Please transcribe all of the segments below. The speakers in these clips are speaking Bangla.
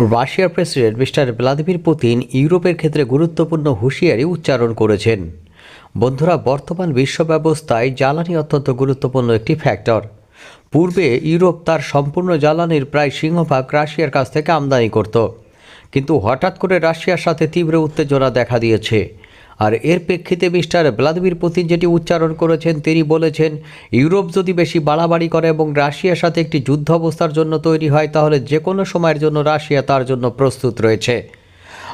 রাশিয়ার প্রেসিডেন্ট মিস্টার ভ্লাদিমির পুতিন ইউরোপের ক্ষেত্রে গুরুত্বপূর্ণ হুঁশিয়ারি উচ্চারণ করেছেন। বন্ধুরা, বর্তমান বিশ্ব ব্যবস্থায় জ্বালানি অত্যন্ত গুরুত্বপূর্ণ একটি ফ্যাক্টর। পূর্বে ইউরোপ তার সম্পূর্ণ জ্বালানির প্রায় সিংহভাগ রাশিয়ার কাছ থেকে আমদানি করত। কিন্তু হঠাৎ করে রাশিয়ার সাথে তীব্র উত্তেজনা দেখা দিয়েছে। আর এর প্রেক্ষিতে মিস্টার ভ্লাদিমির পুতিন যেটি উচ্চারণ করেছেন, তিনি বলেছেন, ইউরোপ যদি বেশি বাড়াবাড়ি করে এবং রাশিয়ার সাথে একটি যুদ্ধ অবস্থার জন্য তৈরি হয়, তাহলে যে কোনো সময়ের জন্য রাশিয়া তার জন্য প্রস্তুত রয়েছে।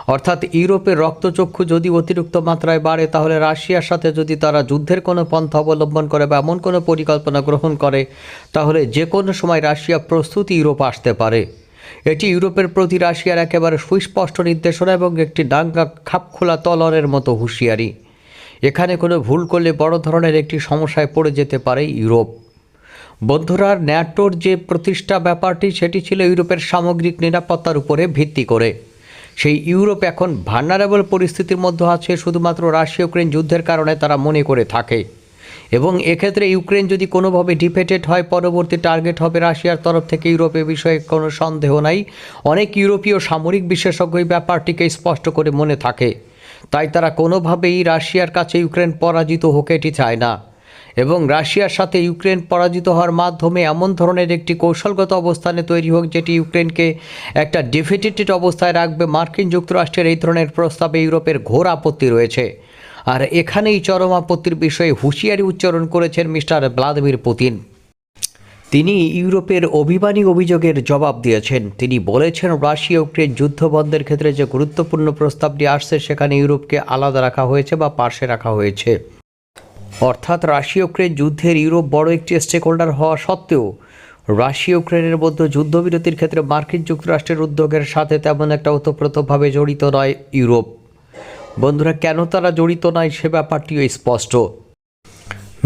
অর্থাৎ ইউরোপের রক্তচক্ষু যদি অতিরিক্ত মাত্রায় বাড়ে, তাহলে রাশিয়ার সাথে যদি তারা যুদ্ধের কোনো পন্থা অবলম্বন করে বা এমন কোনো পরিকল্পনা গ্রহণ করে, তাহলে যে কোনো সময় রাশিয়া প্রস্তুত ইউরোপ আসতে পারে। এটি ইউরোপের প্রতি রাশিয়ার একেবারে সুস্পষ্ট নির্দেশনা এবং একটি ডাঙ্গা খাপখোলা তলরের মতো হুঁশিয়ারি। এখানে কোনো ভুল করলে বড় ধরনের একটি সমস্যায় পড়ে যেতে পারে ইউরোপ। বন্ধুরা, ন্যাটোর যে প্রতিষ্ঠা ব্যাপারটি, সেটি ছিল ইউরোপের সামগ্রিক নিরাপত্তার উপরে ভিত্তি করে। সেই ইউরোপ এখন ভান্নারেবল পরিস্থিতির মধ্যে আছে, শুধুমাত্র রাশিয়া ইউক্রেন যুদ্ধের কারণে তারা মনে করে থাকে। এবং এক্ষেত্রে ইউক্রেন যদি কোনোভাবে ডিফেটেড হয়, পরবর্তী টার্গেট হবে রাশিয়ার তরফ থেকে ইউরোপের বিষয়ে কোনো সন্দেহ নাই। অনেক ইউরোপীয় সামরিক বিশেষজ্ঞ এই ব্যাপারটিকে স্পষ্ট করে মনে থাকে। তাই তারা কোনোভাবেই রাশিয়ার কাছে ইউক্রেন পরাজিত হোক এটি চায় না। এবং রাশিয়ার সাথে ইউক্রেন পরাজিত হওয়ার মাধ্যমে এমন ধরনের একটি কৌশলগত অবস্থানে তৈরি হোক, যেটি ইউক্রেনকে একটা ডিফিটেটেড অবস্থায় রাখবে। মার্কিন যুক্তরাষ্ট্রের এই ধরনের প্রস্তাবে ইউরোপের ঘোর আপত্তি রয়েছে। আর এখানেই চরম আপত্তির বিষয়ে হুঁশিয়ারি উচ্চারণ করেছেন মিস্টার ভ্লাদিমির পুতিন। তিনি ইউরোপের অভিমানী অভিযোগের জবাব দিয়েছেন। তিনি বলেছেন, রাশিয়া ইউক্রেন যুদ্ধ বন্ধের ক্ষেত্রে যে গুরুত্বপূর্ণ প্রস্তাবটি আসছে, সেখানে ইউরোপকে আলাদা রাখা হয়েছে বা পাশে রাখা হয়েছে। অর্থাৎ রাশিয়া ইউক্রেন যুদ্ধের ইউরোপ বড় একটি স্টেক হোল্ডার হওয়া সত্ত্বেও, রাশিয়া ইউক্রেনের মধ্যে যুদ্ধবিরতির ক্ষেত্রে মার্কিন যুক্তরাষ্ট্রের উদ্যোগের সাথে তেমন একটা ওতপ্রোতভাবে জড়িত নয় ইউরোপ। বন্ধুরা, কেন তারা জড়িত নয় সে ব্যাপারটিও স্পষ্ট।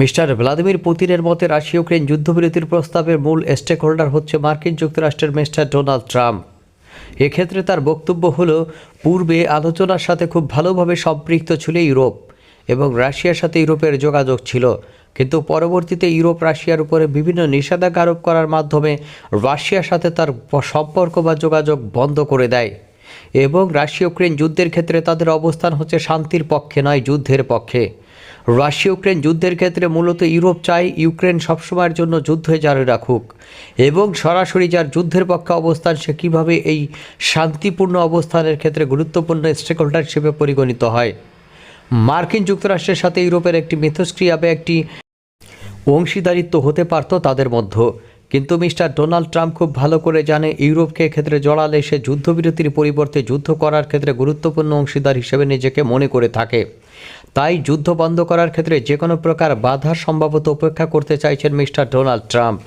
মিস্টার ভ্লাদিমির পুতিনের মতে রাশিয়া ইউক্রেন যুদ্ধবিরতির প্রস্তাবের মূল স্টেক হোল্ডার হচ্ছে মার্কিন যুক্তরাষ্ট্রের মিস্টার ডোনাল্ড ট্রাম্প। এক্ষেত্রে তার বক্তব্য হল, পূর্বে আলোচনার সাথে খুব ভালোভাবে সম্পৃক্ত ছিল ইউরোপ এবং রাশিয়ার সাথে ইউরোপের যোগাযোগ ছিল। কিন্তু পরবর্তীতে ইউরোপ রাশিয়ার উপরে বিভিন্ন নিষেধাজ্ঞা আরোপ করার মাধ্যমে রাশিয়ার সাথে তার সম্পর্ক বা যোগাযোগ বন্ধ করে দেয়। এবং রাশিয়া ইউক্রেন যুদ্ধের ক্ষেত্রে তাদের অবস্থান হচ্ছে শান্তির পক্ষে নয়, যুদ্ধের পক্ষে। রাশিয়া ইউক্রেন যুদ্ধের ক্ষেত্রে মূলত ইউরোপ চায় ইউক্রেন সবসময়ের জন্য যুদ্ধে জারি রাখুক এবং সরাসরি যার যুদ্ধের পক্ষে অবস্থান, সে কীভাবে এই শান্তিপূর্ণ অবস্থানের ক্ষেত্রে গুরুত্বপূর্ণ স্টেক হোল্ডার হিসেবে পরিগণিত হয়। মার্কিন যুক্তরাষ্ট্রের সাথে ইউরোপের একটি মিথস্ক্রিয়া বা একটি অংশীদারিত্ব হতে পারত তাদের মধ্যে। কিন্তু মিস্টার ডোনাল্ড ট্রাম্প খুব ভালো করে জানে ইউরোপকে ক্ষেত্রে জড়ালে সে যুদ্ধবিরতির পরিবর্তে যুদ্ধ করার ক্ষেত্রে গুরুত্বপূর্ণ অংশীদার হিসেবে নিজেকে মনে করে থাকে। তাই যুদ্ধ বন্ধ করার ক্ষেত্রে যে কোনো প্রকার বাধার সম্ভবত উপেক্ষা করতে চাইছেন মিস্টার ডোনাল্ড ট্রাম্প।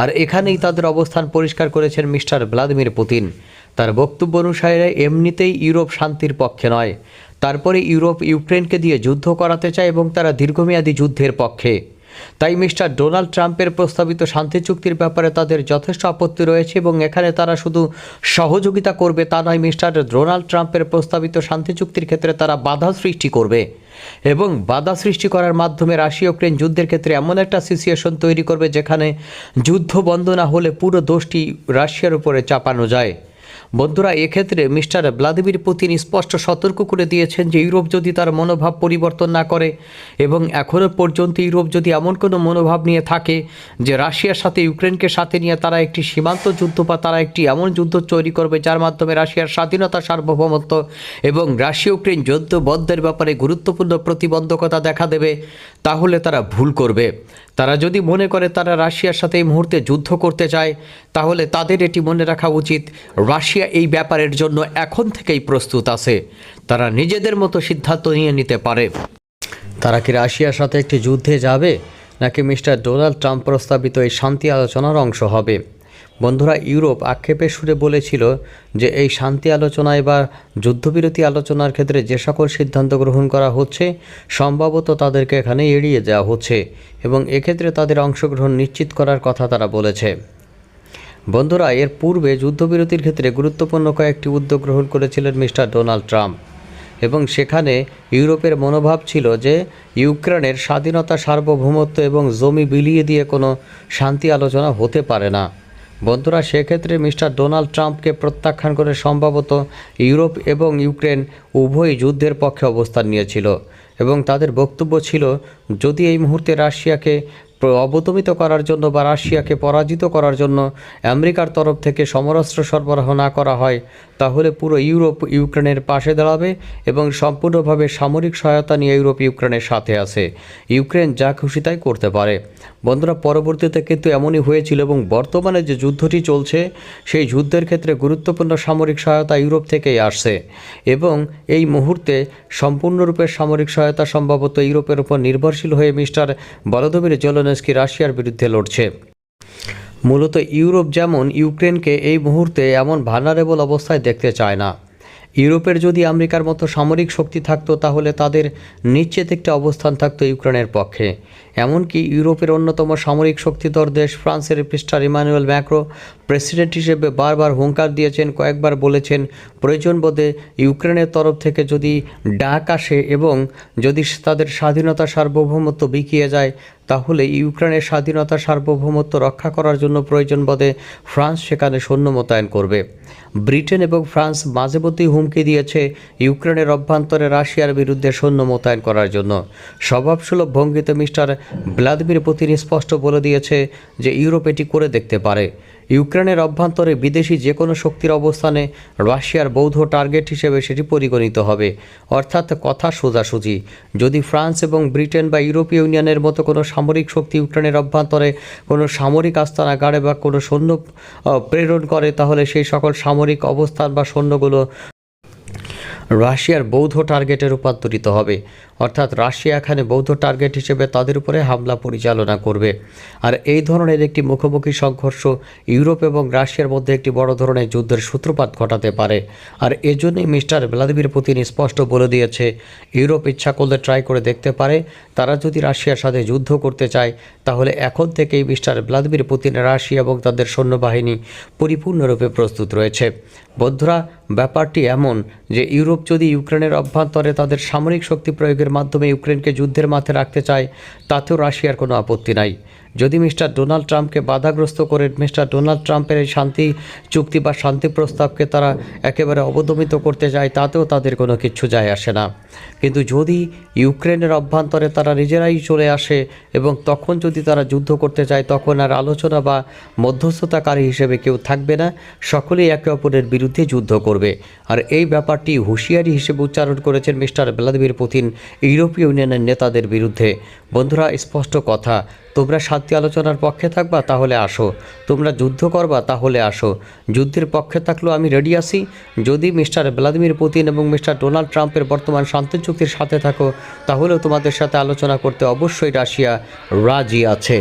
আর এখানেই তাদের অবস্থান পরিষ্কার করেছেন মিস্টার ভ্লাদিমির পুতিন। তার বক্তব্য অনুসারে এমনিতেই ইউরোপ শান্তির পক্ষে নয়। তারপরে ইউরোপ ইউক্রেনকে দিয়ে যুদ্ধ করাতে চায় এবং তারা দীর্ঘমেয়াদী যুদ্ধের পক্ষে। তাই মিস্টার ডোনাল্ড ট্রাম্পের প্রস্তাবিত শান্তি চুক্তির ব্যাপারে তাদের যথেষ্ট আপত্তি রয়েছে এবং এখানে তারা শুধু সহযোগিতা করবে তা নয়, মিস্টার ডোনাল্ড ট্রাম্পের প্রস্তাবিত শান্তি চুক্তির ক্ষেত্রে তারা বাধা সৃষ্টি করবে এবং বাধা সৃষ্টি করার মাধ্যমে রাশিয়া ইউক্রেন যুদ্ধের ক্ষেত্রে এমন একটা সিচুয়েশন তৈরি করবে যেখানে যুদ্ধ বন্ধ না হলে পুরো দোষটি রাশিয়ার উপরে চাপানো যায়। বন্ধুরা, এক্ষেত্রে মিস্টার ভ্লাদিমির পুতিন স্পষ্ট সতর্ক করে দিয়েছেন যে ইউরোপ যদি তার মনোভাব পরিবর্তন না করে এবং এখনও পর্যন্ত ইউরোপ যদি এমন কোনো মনোভাব নিয়ে থাকে যে রাশিয়ার সাথে ইউক্রেনকে সাথে নিয়ে তারা একটি সীমান্ত যুদ্ধ বা তারা একটি এমন যুদ্ধ তৈরি করবে যার মাধ্যমে রাশিয়ার স্বাধীনতা সার্বভৌমত্ব এবং রাশিয়া ইউক্রেন যুদ্ধ বন্ধের ব্যাপারে গুরুত্বপূর্ণ প্রতিবন্ধকতা দেখা দেবে, তাহলে তারা ভুল করবে। তারা যদি মনে করে তারা রাশিয়ার সাথে এই মুহূর্তে যুদ্ধ করতে চায়, তাহলে তাদের এটি মনে রাখা উচিত। রাশিয়া এই ব্যাপারের জন্য এখন থেকেই প্রস্তুত আছে। তারা নিজেদের মতো সিদ্ধান্ত নিয়ে নিতে পারে। তারা কি রাশিয়ার সাথে একটি যুদ্ধে যাবে? নাকি মিস্টার ডোনাল্ড ট্রাম্প প্রস্তাবিত এই শান্তি আলোচনার অংশ হবে? বন্ধুরা, ইউরোপ আক্ষেপের সুরে বলেছিল যে এই শান্তি আলোচনায় বা যুদ্ধবিরতি আলোচনার ক্ষেত্রে যে সকল সিদ্ধান্ত গ্রহণ করা হচ্ছে, সম্ভবত তাদেরকে এখানে এড়িয়ে দেওয়া হচ্ছে এবং এক্ষেত্রে তাদের অংশগ্রহণ নিশ্চিত করার কথা তারা বলেছে। বন্ধুরা, এর পূর্বে যুদ্ধবিরতির ক্ষেত্রে গুরুত্বপূর্ণ কয়েকটি উদ্যোগ গ্রহণ করেছিলেন মিস্টার ডোনাল্ড ট্রাম্প এবং সেখানে ইউরোপের মনোভাব ছিল যে ইউক্রেনের স্বাধীনতা, সার্বভৌমত্ব এবং জমি বিলিয়ে দিয়ে কোনো শান্তি আলোচনা হতে পারে না। বন্ধুরা, সেক্ষেত্রে মিস্টার ডোনাল্ড ট্রাম্পকে প্রত্যাখ্যান করে সম্ভবত ইউরোপ এবং ইউক্রেন উভয়ই যুদ্ধের পক্ষে অবস্থান নিয়েছিল এবং তাদের বক্তব্য ছিল, যদি এই মুহূর্তে রাশিয়াকে অবদমিত করার জন্য বা রাশিয়াকে পরাজিত করার জন্য আমেরিকার তরফ থেকে সমরাস্ত্র সরবরাহ না করা হয়, তাহলে পুরো ইউরোপ ইউক্রেনের পাশে দাঁড়াবে এবং সম্পূর্ণভাবে সামরিক সহায়তা নিয়ে ইউরোপ ইউক্রেনের সাথে আছে। ইউক্রেন যা খুশি তাই করতে পারে। বন্ধুরা, পরবর্তীতে কিন্তু এমনই হয়েছিল এবং বর্তমানে যে যুদ্ধটি চলছে, সেই যুদ্ধের ক্ষেত্রে গুরুত্বপূর্ণ সামরিক সহায়তা ইউরোপ থেকেই আসছে এবং এই মুহূর্তে সম্পূর্ণরূপে সামরিক সহায়তা সম্ভবত ইউরোপের উপর নির্ভরশীল হয়ে মিস্টার বলদমির জেলনেস্কি রাশিয়ার বিরুদ্ধে লড়ছে। মূলত ইউরোপ যেমন ইউক্রেনকে এই মুহূর্তে এমন ভানারেবল অবস্থায় দেখতে চায় না। ইউরোপের যদি আমেরিকার মতো সামরিক শক্তি থাকতো, তাহলে তাদের নিশ্চিত একটা অবস্থান থাকতো ইউক্রেনের পক্ষে। এমনকি ইউরোপের অন্যতম সামরিক শক্তিধর দেশ ফ্রান্সের পৃষ্ঠার ইমানুয়েল ম্যাক্রো প্রেসিডেন্ট হিসেবে বারবার হুঙ্কার দিয়েছেন, কয়েকবার বলেছেন, প্রয়োজন বোধে ইউক্রেনের তরফ থেকে যদি ডাক আসে এবং যদি তাদের স্বাধীনতা সার্বভৌমত্ব বিকিয়ে যায়, তাহলে ইউক্রেনের স্বাধীনতা সার্বভৌমত্ব রক্ষা করার জন্য প্রয়োজন বোধে ফ্রান্স সেখানে সৈন্য মোতায়েন করবে। ব্রিটেন এবং ফ্রান্স মাঝে মধ্যেই হুমকি দিয়েছে ইউক্রেনের অভ্যন্তরে রাশিয়ার বিরুদ্ধে সৈন্য মোতায়েন করার জন্য। স্বভাবসুলভ ভঙ্গিতে মিস্টার ভ্লাদিমির পুতিন স্পষ্ট বলে দিয়েছে যে ইউরোপ এটি করে দেখতে পারে। ইউক্রেনের অভ্যন্তরে বিদেশি যে কোনো শক্তির অবস্থানে রাশিয়ার বৌদ্ধ টার্গেট হিসেবে সেটি পরিগণিত হবে। অর্থাৎ কথা সোজাসুজি। যদি ফ্রান্স এবং ব্রিটেন বা ইউরোপীয় ইউনিয়নের মতো কোনো সামরিক শক্তি ইউক্রেনের অভ্যন্তরে কোনো সামরিক আস্তানা গাড়ে বা কোনো সৈন্য প্রেরণ করে, তাহলে সেই সকল সামরিক অবস্থান বা সৈন্যগুলো রাশিয়ার বৌদ্ধ টার্গেটে রূপান্তরিত হবে। অর্থাৎ রাশিয়া এখানে বৌদ্ধ টার্গেট হিসেবে তাদের উপরে হামলা পরিচালনা করবে। আর এই ধরনের একটি মুখোমুখি সংঘর্ষ ইউরোপ এবং রাশিয়ার মধ্যে একটি বড় ধরনের যুদ্ধের সূত্রপাত ঘটাতে পারে। আর এজন্যই মিস্টার ভ্লাদিমির পুতিন স্পষ্ট বলে দিয়েছে, ইউরোপ ইচ্ছা করলে ট্রাই করে দেখতে পারে, তারা যদি রাশিয়ার সাথে যুদ্ধ করতে চায়, তাহলে এখন থেকেই মিস্টার ভ্লাদিমির পুতিন রাশিয়া এবং তাদের সৈন্যবাহিনী পরিপূর্ণরূপে প্রস্তুত রয়েছে। বন্ধুরা, ব্যাপারটি এমন যে ইউরোপ যদি ইউক্রেনের অভ্যন্তরে তাদের সামরিক শক্তি প্রয়োগের মাধ্যমে ইউক্রেনকে যুদ্ধের মাঠে রাখতে চায়, তাতেও রাশিয়ার কোনো আপত্তি নাই। যদি মিস্টার ডোনাল্ড ট্রাম্পকে বাধাগ্রস্ত করে মিস্টার ডোনাল্ড ট্রাম্পের এই শান্তি চুক্তি বা শান্তি প্রস্তাবকে তারা একেবারে অবদমিত করতে যায়, তাতেও তাদের কোনো কিচ্ছু যায় আসে না। কিন্তু যদি ইউক্রেনের অভ্যন্তরে তারা নিজেরাই চলে আসে এবং তখন যদি তারা যুদ্ধ করতে চায় তখন আর আলোচনা বা মধ্যস্থতাকারী হিসেবে কেউ থাকবে না। সকলেই একে অপরের বিরুদ্ধে যুদ্ধ করবে। আর এই ব্যাপারটি হুঁশিয়ারি হিসেবে উচ্চারণ করেছেন মিস্টার ভ্লাদিমির পুতিন ইউরোপীয় ইউনিয়নের নেতাদের বিরুদ্ধে। বন্ধুরা, স্পষ্ট কথা তোমরা শান্তি আলোচনার পক্ষে থাকবা, তাহলে আসো। তোমরা যুদ্ধ করবা, তাহলে আসো। যুদ্ধের পক্ষে থাকলেও আমি রেডি আছি। যদি মিস্টার ভ্লাদিমির পুতিন এবং মিস্টার ডোনাল্ড ট্রাম্পের বর্তমান শান্তি চুক্তির সাথে থাকো, তাহলেও তোমাদের সাথে আলোচনা করতে অবশ্যই রাশিয়া রাজি আছে।